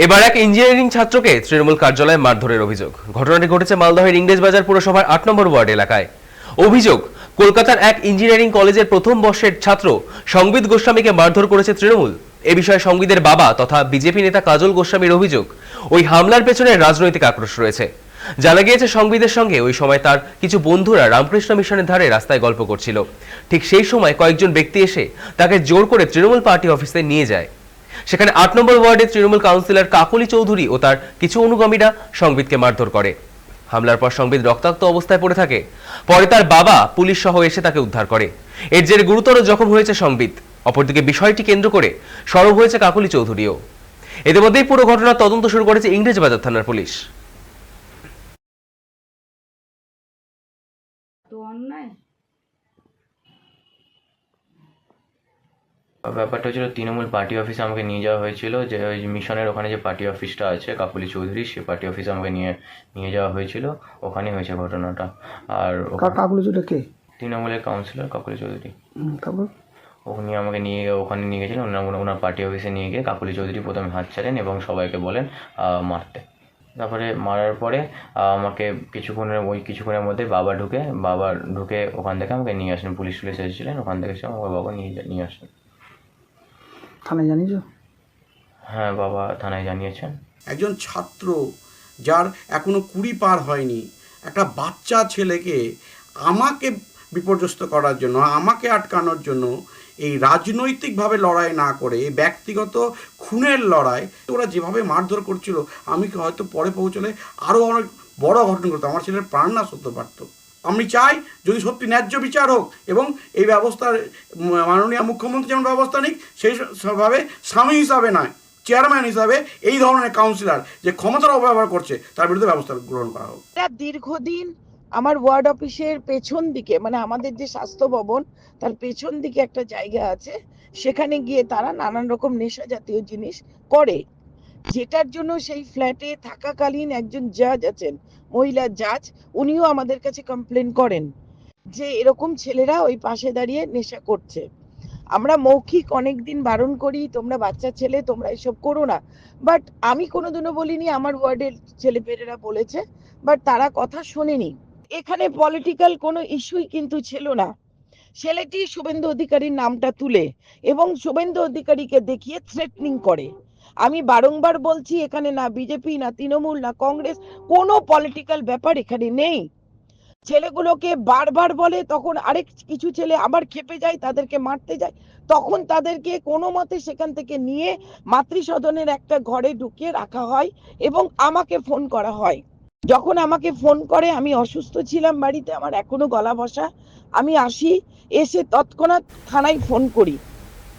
এবার এক ইঞ্জিনিয়ারিং ছাত্রকে তৃণমূল কার্যালয়ে মারধরের অভিযোগ। ঘটনাটি ঘটেছে মালদহের ইংরেজবাজার পুরসভার আট নম্বর ওয়ার্ড এলাকায়। অভিযোগ, কলকাতার এক ইঞ্জিনিয়ারিং কলেজের প্রথম বর্ষের ছাত্র সংবিত গোস্বামীকে মারধর করেছে তৃণমূল। এ বিষয়ে সংবিদের বাবা তথা বিজেপি নেতা কাজল গোস্বামীর অভিযোগ, ওই হামলার পেছনে রাজনৈতিক আক্রোশ রয়েছে। জানা গিয়েছে সংবিদের সঙ্গে ওই সময় তার কিছু বন্ধুরা রামকৃষ্ণ মিশনের ধারে রাস্তায় গল্প করছিল। ঠিক সেই সময় কয়েকজন ব্যক্তি এসে তাকে জোর করে তৃণমূল পার্টি অফিসে নিয়ে যায়। সেখানে আট নম্বর ওয়ার্ডে তৃণমূল কাউন্সিলর কাকলি চৌধুরী ও তার কিছু অনুগামীরা সংবিদকে মারধর করে। হামলার পর সংবিদ রক্তাক্ত অবস্থায় পড়ে থাকে। পরে তার বাবা পুলিশ সহ এসে তাকে উদ্ধার করে। এর জেরে গুরুতর জখম হয়েছে সংবিদ। অপরদিকে বিষয়টি কেন্দ্র করে সরব হয়েছে কাকলি চৌধুরীও। এদের মধ্যেই পুরো ঘটনার তদন্ত শুরু করেছে ইংরেজবাজার থানার পুলিশ। ব্যাপারটা হচ্ছিল তৃণমূল পার্টি অফিসে আমাকে নিয়ে যাওয়া হয়েছিল যে ওই মিশনের ওখানে যে পার্টি অফিসটা আছে কাকুলি চৌধুরী সে পার্টি অফিসে আমাকে নিয়ে নিয়ে যাওয়া হয়েছিল। ওখানে হয়েছে ঘটনাটা। আর কাকুলি চুটা কে? তৃণমূলের কাউন্সিলর কাকুলি চৌধুরী। তারপর উনি আমাকে নিয়ে গিয়ে ওখানে নিয়ে গেছিলেন ওনার ওনার পার্টি অফিসে নিয়ে গিয়ে কাকুলি চৌধুরী প্রথমে হাত ছাড়েন এবং সবাইকে বলেন মারতে। তারপরে মারার পরে আমাকে কিছুক্ষণের ওই কিছুক্ষণের মধ্যে বাবা ঢুকে বাবা ঢুকে ওখান থেকে আমাকে নিয়ে আসেন পুলিশ টুলিশ এসেছিলেন ওখান থেকে এসে আমার বাবা নিয়ে নিয়ে আসেন। থানায় জানিয়েছো? হ্যাঁ বাবা থানায় জানিয়েছেন। একজন ছাত্র যার এখনও কুড়ি পার হয়নি একটা বাচ্চা ছেলেকে আমাকে বিপর্যস্ত করার জন্য আমাকে আটকানোর জন্য এই রাজনৈতিকভাবে লড়াই না করে এই ব্যক্তিগত খুনের লড়াই ওরা যেভাবে মারধর করছিল আমি হয়তো পরে পৌঁছলে আরও অনেক বড় ঘটনা করতো আমার ছেলের প্রাণ না সত্য পারত। আমি চাই যদি সত্যি ন্যায্য বিচার হোক এবং এই ব্যবস্থার মাননীয় মুখ্যমন্ত্রী যেমন ব্যবস্থা নিক, সেই ভাবে স্বামী হিসাবে নয়, চেয়ারম্যান হিসাবে এই ধরনের কাউন্সিলর যে ক্ষমতার অপব্যবহার করছে, তার বিরুদ্ধে ব্যবস্থা গ্রহণ করা হোক। দীর্ঘদিন আমার ওয়ার্ড অফিসের পেছন দিকে মানে আমাদের যে স্বাস্থ্য ভবন, তার পেছন দিকে একটা জায়গা আছে, সেখানে গিয়ে তারা নানান রকম নেশা জাতীয় জিনিস করে। যেটার জন্য সেই ফ্ল্যাটে থাকাকালীন একজন জাজ আছেন, মহিলা জাজ উনিও আমাদের কাছে কমপ্লেন করেন যে এরকম ছেলেরা ওই পাশে দাঁড়িয়ে নেশা করছে। আমরা মৌখিক অনেকদিন বারণ করি, তোমরা বাচ্চা ছেলে, তোমরা এসব করো না। বাট আমি কোনোদিনও বলিনি, আমার ওয়ার্ডের ছেলেপেলেরা বলেছে বাট তারা কথা শোনেনি। এখানে পলিটিক্যাল কোনো ইস্যুই কিন্তু ছিল না। ছেলেটি শুভেন্দু অধিকারীর নামটা তুলে এবং শুভেন্দু অধিকারীকে দেখিয়ে থ্রেটনিং করে। আমি বারংবার বলছি, এখানে না বিজেপি, না তৃণমূল, না কংগ্রেস, কোনো পলিটিক্যাল ব্যাপার এখানে নেই। ছেলেগুলোকে বারবার বলে, তখন আরেক কিছু ছেলে আবার খেপে যায়, তাদেরকে মারতে যায়। তখন তাদেরকে কোনো মতে সেখান থেকে নিয়ে মাতৃসদনের একটা ঘরে ঢুকিয়ে রাখা হয় এবং আমাকে ফোন করা হয়। যখন আমাকে ফোন করে, আমি অসুস্থ ছিলাম বাড়িতে, আমার এখনও গলা বসা। আমি আসি, এসে তৎক্ষণাৎ থানায় ফোন করি।